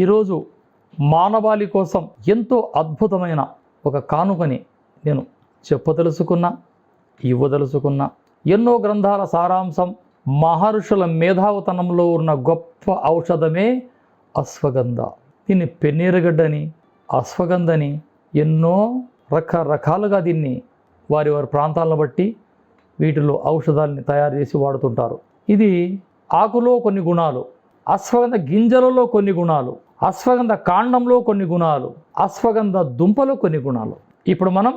ఈరోజు మానవాళి కోసం ఎంతో అద్భుతమైన ఒక కానుకని నేను చెప్పదలుచుకున్నా ఇవ్వదలుచుకున్నా. ఎన్నో గ్రంథాల సారాంశం మహర్షుల మేధావతనంలో ఉన్న గొప్ప ఔషధమే అశ్వగంధ. దీన్ని పెన్నీరగడ్డని అశ్వగంధని ఎన్నో రకరకాలుగా దీన్ని వారి వారి ప్రాంతాలను బట్టి వీటిలో ఔషధాలని తయారు చేసి వాడుతుంటారు. ఇది ఆకులో కొన్ని గుణాలు అశ్వగంధ గింజలలో కొన్ని గుణాలు అశ్వగంధ కాండంలో కొన్ని గుణాలు అశ్వగంధ దుంపలో కొన్ని గుణాలు. ఇప్పుడు మనం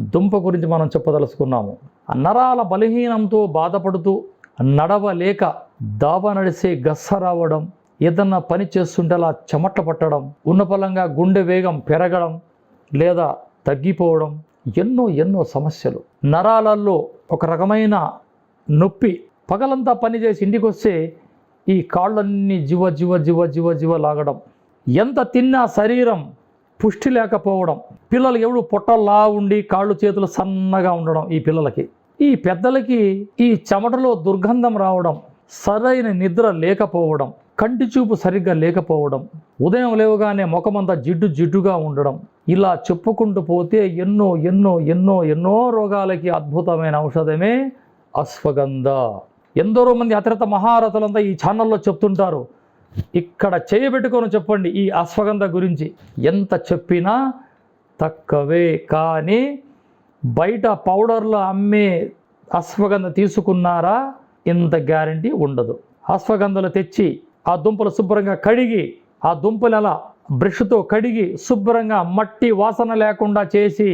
దుంప గురించి మనం చెప్పదలుచుకున్నాము. ఆ నరాల బలహీనంతో బాధపడుతూ నడవలేక దాబా నడిసే గస్స రావడం ఏదన్నా పని చేస్తుంటే అలా చెమట పట్టడం ఉన్నపలంగా గుండె వేగం పెరగడం లేదా తగ్గిపోవడం ఎన్నో ఎన్నో సమస్యలు. నరాలలో ఒక రకమైన నొప్పి పగలంతా పని చేసి ఇంటికి వస్తే ఈ కాళ్ళన్నీ జివ జివ జివ జివ జివ లాగడం. ఎంత తిన్నా శరీరం పుష్టి లేకపోవడం పిల్లలు ఎవడు పొట్టల్లా ఉండి కాళ్ళు చేతులు సన్నగా ఉండడం ఈ పిల్లలకి. ఈ పెద్దలకి ఈ చెమటలో దుర్గంధం రావడం సరైన నిద్ర లేకపోవడం కంటి చూపు సరిగ్గా లేకపోవడం ఉదయం లేవగానే ముఖమంతా జిడ్డు జిడ్డుగా ఉండడం ఇలా చెప్పుకుంటూ పోతే ఎన్నో ఎన్నో ఎన్నో ఎన్నో రోగాలకి అద్భుతమైన ఔషధమే అశ్వగంధ. ఎందరో మంది అతిరత మహారథులంతా ఈ ఛానల్లో చెప్తుంటారు ఇక్కడ చేయబెట్టుకొని చెప్పండి ఈ అశ్వగంధ గురించి. ఎంత చెప్పినా తక్కువే కానీ బయట పౌడర్లో అమ్మే అశ్వగంధ తీసుకున్నారా? ఇంత గ్యారంటీ ఉండదు. అశ్వగంధలు తెచ్చి ఆ దుంపలు శుభ్రంగా కడిగి ఆ దుంపలు అలా బ్రష్తో కడిగి శుభ్రంగా మట్టి వాసన లేకుండా చేసి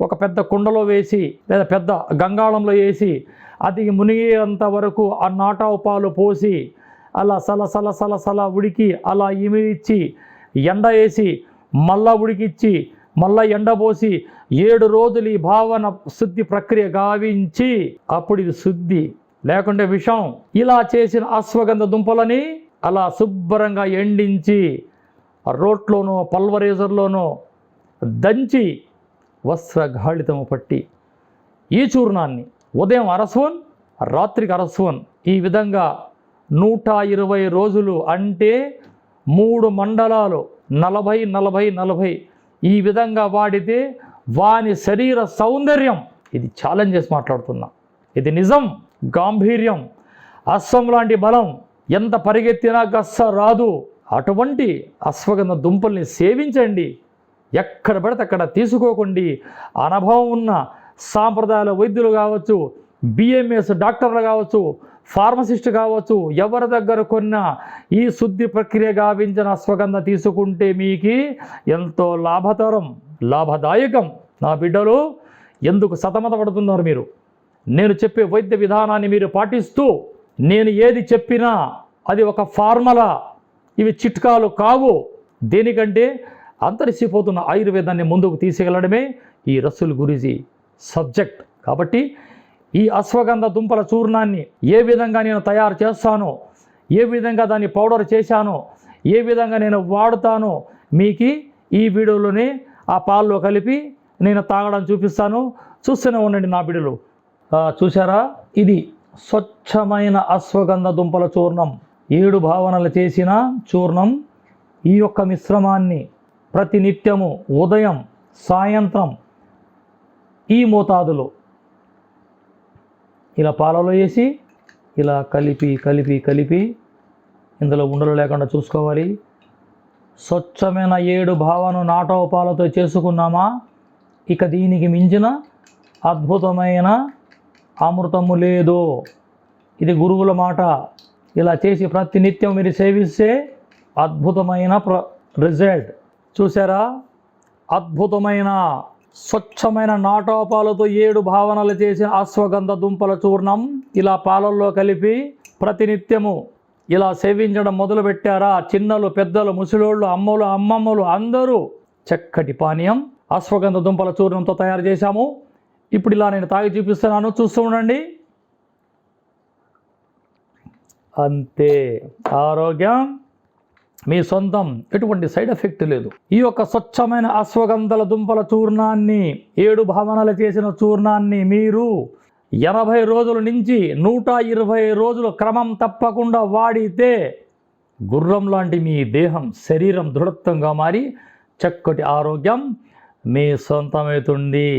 ఒక పెద్ద కుండలో వేసి లేదా పెద్ద గంగాళంలో వేసి అది మునిగేంత వరకు ఆ నాటావు పాలు పోసి అలా సల సల సల సల ఉడికి అలా ఇమిడిచ్చి ఎండ వేసి మళ్ళా ఉడికిచ్చి మళ్ళా ఎండబోసి ఏడు రోజులు ఈ భావన శుద్ధి ప్రక్రియ గావించి అప్పుడు ఇది శుద్ధి. లేకుంటే విషం. ఇలా చేసిన అశ్వగంధ దుంపలని అలా శుభ్రంగా ఎండించి రోట్లోనో పల్వరేజర్లోనో దంచి వస్త్రఘాళితము పట్టి ఈ చూర్ణాన్ని ఉదయం అరస్వన్ రాత్రికి అరస్వన్ ఈ విధంగా నూట ఇరవై రోజులు అంటే మూడు మండలాలు నలభై నలభై నలభై. ఈ విధంగా వాడితే వాని శరీర సౌందర్యం ఇది ఛాలెంజ్ చేసి మాట్లాడుతున్నా. ఇది నిజం గాంభీర్యం అశ్వం లాంటి బలం ఎంత పరిగెత్తినా గస్స రాదు. అటువంటి అశ్వగంధ దుంపల్ని సేవించండి. ఎక్కడ పడితే అక్కడ తీసుకోకండి. అనుభవం ఉన్న సాంప్రదాయాల వైద్యులు కావచ్చు బిఎంఎస్ డాక్టర్లు కావచ్చు ఫార్మసిస్ట్ కావచ్చు ఎవరి దగ్గర కొన్న ఈ శుద్ధి ప్రక్రియ గావించిన అశ్వగంధ తీసుకుంటే మీకు ఎంతో లాభతరం లాభదాయకం. నా బిడ్డలు ఎందుకు సతమతపడుతున్నారు మీరు? నేను చెప్పే వైద్య విధానాన్ని మీరు పాటిస్తూ నేను ఏది చెప్పినా అది ఒక ఫార్ములా. ఇవి చిట్కాలు కావు. దేనికంటే అంతరిసిపోతున్న ఆయుర్వేదాన్ని ముందుకు తీసుకెళ్ళడమే ఈ రస్సుల్ గురుజీ సబ్జెక్ట్. కాబట్టి ఈ అశ్వగంధ దుంపల చూర్ణాన్ని ఏ విధంగా నేను తయారు చేస్తానో ఏ విధంగా దాన్ని పౌడర్ చేశానో ఏ విధంగా నేను వాడుతానో మీకు ఈ వీడియోలోనే ఆ పాల్లో కలిపి నేను తాగడం చూపిస్తాను. చూస్తూనే ఉండండి నా బిడులు చూసారా ఇది స్వచ్ఛమైన అశ్వగంధ దుంపల చూర్ణం. ఏడు భావనలు చేసిన చూర్ణం. ఈ యొక్క మిశ్రమాన్ని ప్రతినిత్యము ఉదయం సాయంత్రం ఈ మోతాదులో ఇలా పాలలో వేసి ఇలా కలిపి కలిపి కలిపి ఇందులో ఉండలు లేకుండా చూసుకోవాలి. స్వచ్ఛమైన ఏడు భావను నాటోపాలతో చేసుకున్నామా? ఇక దీనికి మించిన అద్భుతమైన అమృతము లేదు. ఇది గురువుల మాట. ఇలా చేసి ప్రతినిత్యం మీరు సేవిస్తే అద్భుతమైన ప్ర రిజల్ట్. చూసారా అద్భుతమైన స్వచ్ఛమైన నాటోపాలతో ఏడు భావనలు చేసిన అశ్వగంధ దుంపల చూర్ణం ఇలా పాలల్లో కలిపి ప్రతినిత్యము ఇలా సేవించడం మొదలుపెట్టారా? చిన్నలు పెద్దలు ముసలోళ్ళు అమ్మలు అమ్మమ్మలు అందరూ చక్కటి పానీయం అశ్వగంధ దుంపల చూర్ణంతో తయారు చేశాము. ఇప్పుడు ఇలా నేను తాగి చూపిస్తున్నాను. చూస్తూ ఉండండి. అంతే. ఆరోగ్యం. మీ సొంతం ఎటువంటి సైడ్ ఎఫెక్ట్ లేదు. ఈ యొక్క స్వచ్ఛమైన అశ్వగంధల దుంపల చూర్ణాన్ని ఏడు భావనలు చేసిన చూర్ణాన్ని మీరు ఎనభై రోజుల నుంచి నూట ఇరవై రోజులు క్రమం తప్పకుండా వాడితే గుర్రం లాంటి మీ దేహం శరీరం దృఢత్వంగా మారి చక్కటి ఆరోగ్యం మీ సొంతమవుతుంది.